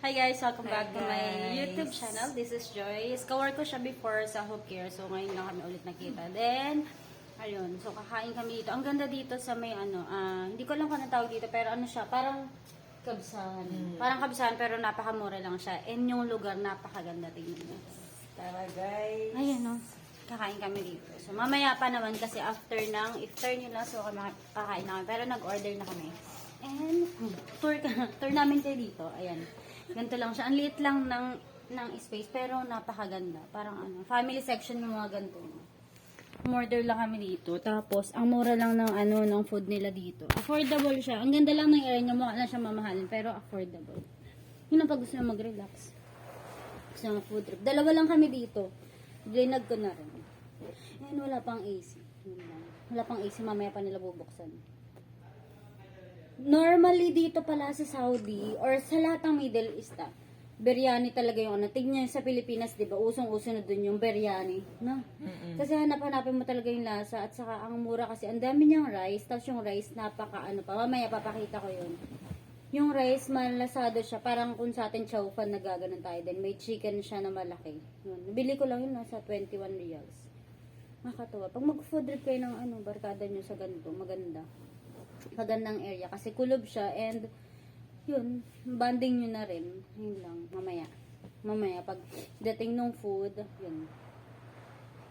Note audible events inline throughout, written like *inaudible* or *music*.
Hi guys, welcome Hi, back to my guys. YouTube channel. This is Joyce. Kawork ko siya before sa Hope Care. So ngayon lang kami ulit nakita. Then, ayun. So kakain kami dito. Ang ganda dito sa may ano, ah, hindi ko alam kung ano tawag dito, pero ano siya, parang kabsahan. Parang kabsahan pero napakamura lang siya. And yung lugar napakaganda tingnan niyo. Tara guys. Ayan no. Kakain kami dito. So mamaya pa naman kasi after ng iftar nila so kami kakain na kami. Pero nag-order na kami. And tour *laughs* tour namin kayo dito. Ayan. Ganito lang siya. Ang liit lang ng ng space pero napakaganda. Parang ano, family section yung mga ganito. Umorder lang kami dito. Tapos, ang mura lang ng ano, ng food nila dito. Affordable siya. Ang ganda lang ng area niya. Mukha lang siya mamahalin, pero affordable. Yun ang pag gusto mag-relax. Gusto nyo food trip. Dalawa lang kami dito. Drinag ko na rin. Ayan, wala pang AC. Wala pang AC. Mamaya pa nila bubuksan. Normally dito pala sa Saudi or sa lahat ng Middle East ah, biryani talaga yung ano. Tignan sa Pilipinas, di ba? Usong-uso na dun yung biryani. No? Kasi hanap-hanapin mo talaga yung lasa at saka ang mura kasi ang dami niyang rice. Tapos yung rice napaka ano pa. Mamaya papakita ko yun. Yung rice malasado siya. Parang kung sa atin chow fan nagaganon tayo. Then may chicken siya na malaki. Yun. Nabili ko lang yun nasa 21 reals. Nakakatuwa. Pag mag-food trip kayo ng ano, barkada nyo sa ganito, maganda. Magandang area. Kasi kulob siya and yun, banding nyo na rin. Yun lang, mamaya. Mamaya, pag dating nung food, yun,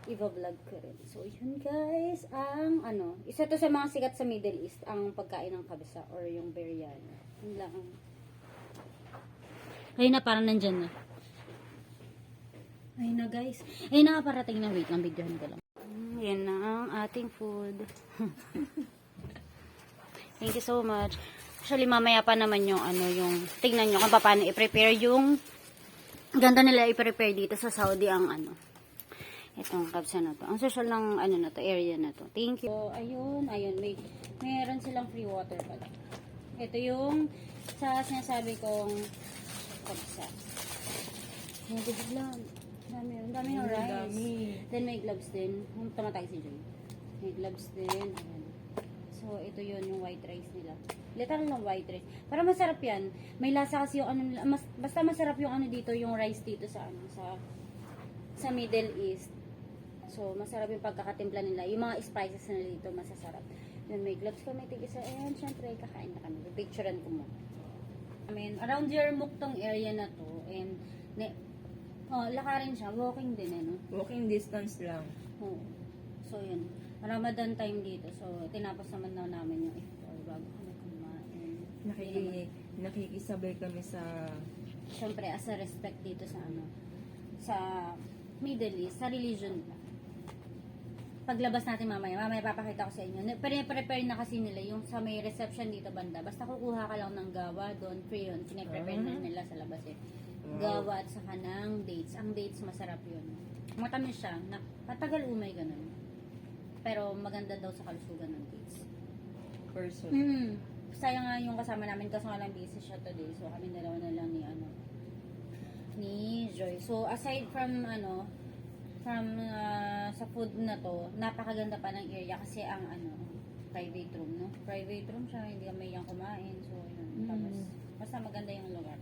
i-vlog ko rin. So, yun guys, ang ano, isa to sa mga sikat sa Middle East, ang pagkain ng kabisa or yung biryani. Yun lang. Ayun na, parang nandyan na. Ayun na guys. Ayun na, parating na. Wait lang, videohan ko lang. Yan na ang ating food. *laughs* Thank you so much. Actually, mamaya pa naman yung ano, yung, tignan nyo kung paano i-prepare yung, ganda nila i-prepare dito sa Saudi ang ano, itong kapsa na to. Ang social ng ano na to, area na to. Thank you. So, ayun, ayun, may, meron silang free water pala. Ito yung, sa sinasabi kong kapsa. Yung biglang, dami, ang dami ng rice. dami. Then may gloves din. Kung tamatay si Joy. May gloves din. Ayan. So, ito yun, yung white rice nila. Literal ng white rice. Para masarap yan. May lasa kasi yung ano, nila- mas, basta masarap yung ano dito, yung rice dito sa ano, sa sa Middle East. So, masarap yung pagkakatimpla nila. Yung mga spices na dito, masasarap. Then, may gloves kami, tigisa. And, syempre, kakain na kami. Picturean ko mo. I mean, around Yermuk tong area na to. And, ne, oh, lakarin siya. Walking din, eh, no? Walking distance lang. Oo. So, yun. Ramadan time dito. So, tinapos naman na namin yung iftar bago kami kumain. Nakiki, nakikisabay kami sa Siyempre, as a respect dito sa ano, sa Middle East, sa religion nila. Paglabas natin mamaya, mamaya papakita ko sa inyo. Pre-prepare na kasi nila yung sa may reception dito banda. Basta kukuha ka lang ng gawa doon, free yun. Pine-prepare na nila sa labas eh. Gawa at saka ng dates. Ang dates masarap yun. Matamis siya. Na, patagal umay ganun. Pero maganda daw sa kalusugan ng dates. person. Mm. Sayang nga yung kasama namin kasi nga lang busy siya today. So kami dalawa na lang ni ano ni Joy. So aside from ano from uh, sa food na to, napakaganda pa ng area kasi ang ano private room, no? Private room siya, hindi kami yung kumain. So yun. Mm. Tapos basta maganda yung lugar.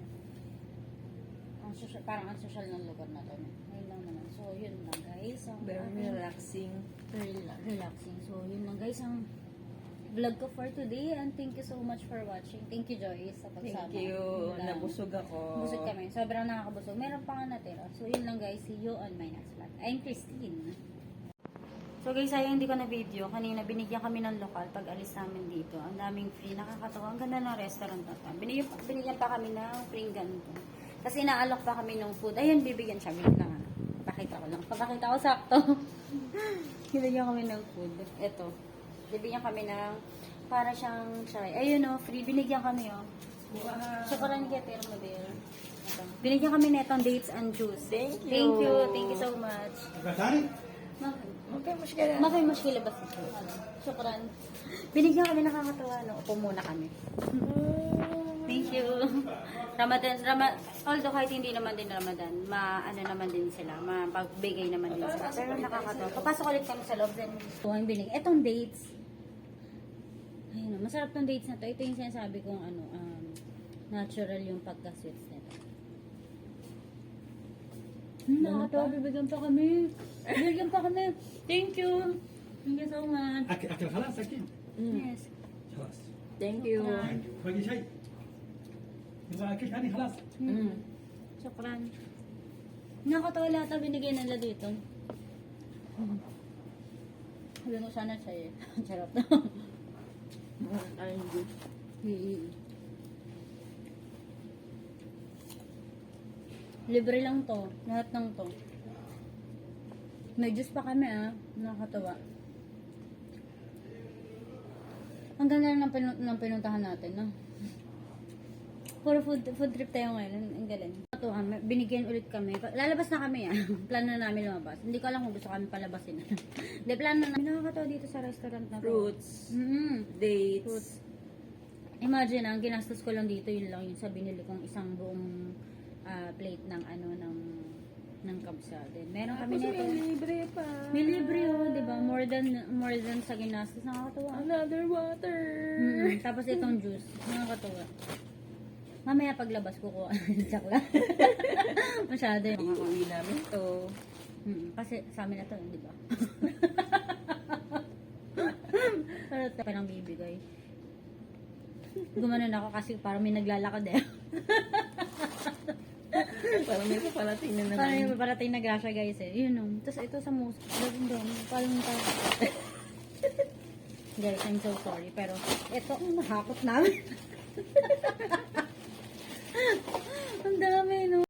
Ang social, parang ang social ng lugar na to. No? Ayun lang naman. So yun lang Very relaxing. Rel- relaxing. So, yun lang guys ang vlog ko for today and thank you so much for watching. Thank you Joyce sa pagsama. Thank you. Yun lang. Nabusog ako. Busog kami. Sobrang nakakabusog. Meron pa nga natira. So, yun lang guys. See you on my next vlog. I'm Christine. So guys, sayang hindi ko na video. Kanina binigyan kami ng lokal pag alis namin dito. Ang daming free. Nakakatawa. Ang ganda ng restaurant na to. Binigyan, binigyan pa kami ng free ganito. Kasi naalok pa kami ng food. Ayun, bibigyan siya. Wait lang. ah. Pakita ko lang. Pagkakita ko sakto. *laughs* binigyan kami ng food. Ito. Bibigyan kami ng para siyang chai. Ayun o, free. Binigyan kami o. Wow. Chocolate kay Pero Model. Ito. Binigyan kami netong dates and juice. Thank you. Thank you. Thank you so much. Ma- Okay, mushkila. Makay mushkila ba siya? Shukran. Binigyan kami nakakatawa, no? Upo muna kami. Thank you. *laughs* Ramadan, Ramadan, although kahit hindi naman din Ramadan, maano naman din sila, mapagbigay naman din sila. Pero nakakatawa. Papasok ulit kami sa loob din. Ito ang binig. Itong dates. Ayun, masarap tong dates na to. Ito yung sinasabi kong ano, um, natural yung pagka-sweets nito. Hmm, nakakatawa, bibigyan pa kami. Bibigyan pa kami. Thank you. Thank you so much. Akil, akil, halas, akil. Mm. Yes. Halas. Thank you. Thank you. يبغى أكل ثاني خلاص Mm. Sukran. Nakakatawa lahat ang binigay nila dito. Sabi ko sana sa'yo. *laughs* Charot. *laughs* Mm, Ayun, good. Mm. Libre lang to. Lahat ng to. May juice pa kami ah. Nakakatawa. Ang ganda ng, pinu- ng pinuntahan natin, no? Puro food, food trip tayo ngayon. Ang galing. Ito, ah, binigyan ulit kami. Lalabas na kami ah. *laughs* plano na namin lumabas. Hindi ko alam kung gusto kami palabasin. *laughs* Hindi, plano na. Nakakatawa dito sa restaurant na to. Fruits. Mm-hmm. Dates. Fruits. Imagine, ang ginastos ko lang dito, yun lang yun sa binili kong isang buong ah, plate ng ano, ng ng kabsade. Meron kami nito. may libre pa. May libre oh, di ba? More than, more than sa ginastos. Nakakatawa. Another water. Mm, tapos itong juice. Nakakatawa. Mamaya paglabas ko ko. *laughs* Joke lang. *laughs* Masyado yung Iuwi namin to. Mm, kasi sa amin na to, di ba? *laughs* Pero ito pa nang bibigay. Gumanon ako kasi parang may naglalakad eh. Parang may paparating na parang naman. yung paparating na grasya guys eh. Yun o. Tapos ito sa mus. Gawin doon. Parang tayo. guys, I'm so sorry. Pero ito ang nahakot namin. Ang dami no.